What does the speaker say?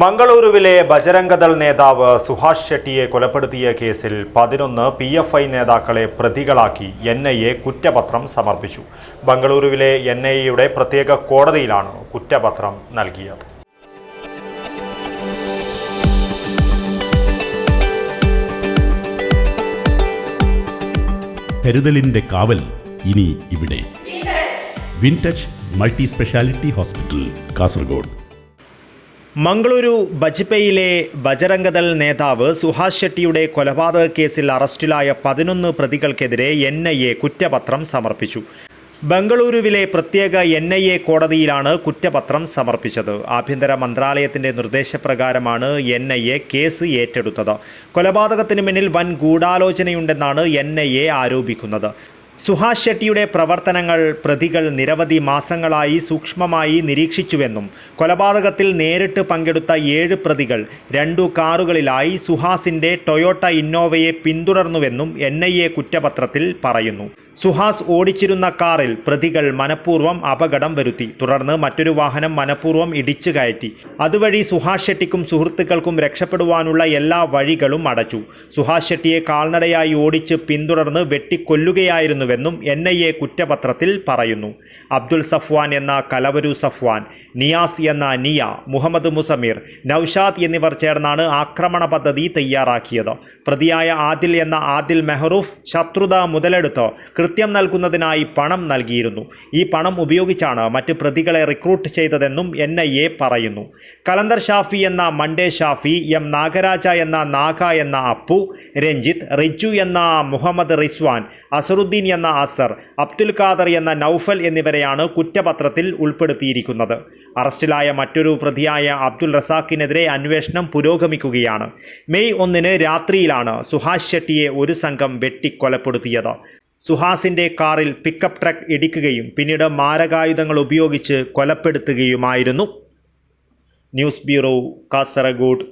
മംഗളൂരുവിലെ ബജരംഗദൾ നേതാവ് സുഹാഷ് ഷെട്ടിയെ കൊലപ്പെടുത്തിയ കേസിൽ പതിനൊന്ന് പി എഫ് ഐ നേതാക്കളെ പ്രതികളാക്കി എൻ ഐ എ കുറ്റപത്രം സമർപ്പിച്ചു. ബംഗളൂരുവിലെ എൻ ഐ എയുടെ പ്രത്യേക കോടതിയിലാണ് കുറ്റപത്രം നൽകിയത്. കരുതലിന്റെ കാവൽ ഇനി ഇവിടെ. Wintouch multi speciality hospital Kasaragod. Mangaluru ബജ്പേയിലെ Bajrang Dal നേതാവ് സുഹാസ് ഷെട്ടിയുടെ കൊലപാതക കേസിൽ അറസ്റ്റിലായ പതിനൊന്ന് പ്രതികൾക്കെതിരെ എൻ ഐ എ കുറ്റപത്രം സമർപ്പിച്ചു. ബംഗളൂരുവിലെ പ്രത്യേക എൻ ഐ എ കോടതിയിലാണ് കുറ്റപത്രം സമർപ്പിച്ചത്. ആഭ്യന്തര മന്ത്രാലയത്തിന്റെ നിർദ്ദേശപ്രകാരമാണ് എൻ ഐ എ കേസ് ഏറ്റെടുത്തത്. കൊലപാതകത്തിന് മുന്നിൽ വൻ ഗൂഢാലോചനയുണ്ടെന്നാണ് എൻ ഐ എ ആരോപിക്കുന്നത്. സുഹാസ് ഷെട്ടിയുടെ പ്രവർത്തനങ്ങൾ പ്രതികൾ നിരവധി മാസങ്ങളായി സൂക്ഷ്മമായി നിരീക്ഷിച്ചുവെന്നും കൊലപാതകത്തിൽ നേരിട്ട് പങ്കെടുത്ത ഏഴ് പ്രതികൾ രണ്ടു കാറുകളിലായി സുഹാസിന്റെ ടൊയോട്ട ഇന്നോവയെ പിന്തുടർന്നുവെന്നും എൻ ഐ എ കുറ്റപത്രത്തിൽ പറയുന്നു. സുഹാസ് ഓടിച്ചിരുന്ന കാറിൽ പ്രതികൾ മനഃപൂർവം അപകടം വരുത്തി. തുടർന്ന് മറ്റൊരു വാഹനം മനഃപൂർവം ഇടിച്ചു കയറ്റി. അതുവഴി സുഹാസ് ഷെട്ടിക്കും സുഹൃത്തുക്കൾക്കും രക്ഷപ്പെടുവാനുള്ള എല്ലാ വഴികളും അടച്ചു. സുഹാസ് ഷെട്ടിയെ കാൽനടയായി ഓടിച്ച് പിന്തുടർന്ന് വെട്ടിക്കൊല്ലുകയായിരുന്നുവെന്നും എൻ ഐ എ കുറ്റപത്രത്തിൽ പറയുന്നു. അബ്ദുൽ സഫ്വാൻ എന്ന കലവരു സഫ്വാൻ നിയാസ് എന്ന നിയ മുഹമ്മദ് മുസമീർ നൌഷാദ് എന്നിവർ ചേർന്നാണ് ആക്രമണ പദ്ധതി തയ്യാറാക്കിയത്. പ്രതിയായ ആദിൽ എന്ന ആദിൽ മെഹ്റൂഫ് ശത്രുത മുതലെടുത്ത് കൃത്യം നൽകുന്നതിനായി പണം നൽകിയിരുന്നു. ഈ പണം ഉപയോഗിച്ചാണ് മറ്റ് പ്രതികളെ റിക്രൂട്ട് ചെയ്തതെന്നും എൻ ഐ എ പറയുന്നു. കലന്തർ ഷാഫി എന്ന മണ്ടേ ഷാഫി എം നാഗരാജ എന്ന നാഗ എന്ന അപ്പു രഞ്ജിത്ത് റിജു എന്ന മുഹമ്മദ് റിസ്വാൻ അസറുദ്ദീൻ എന്ന അസർ അബ്ദുൽ ഖാദർ എന്ന നൌഫൽ എന്നിവരെയാണ് കുറ്റപത്രത്തിൽ ഉൾപ്പെടുത്തിയിരിക്കുന്നത്. അറസ്റ്റിലായ മറ്റൊരു പ്രതിയായ അബ്ദുൽ റസാഖിനെതിരെ അന്വേഷണം പുരോഗമിക്കുകയാണ്. മെയ് ഒന്നിന് രാത്രിയിലാണ് സുഹാസ് ഷെട്ടിയെ ഒരു സംഘം വെട്ടിക്കൊലപ്പെടുത്തിയത്. സുഹാസിന്റെ കാറിൽ പിക്കപ്പ് ട്രക്ക് ഇടിക്കുകയും പിന്നീട് മാരകായുധങ്ങൾ ഉപയോഗിച്ച് കൊലപ്പെടുത്തുകയുമായിരുന്നു. News bureau Kasaragod.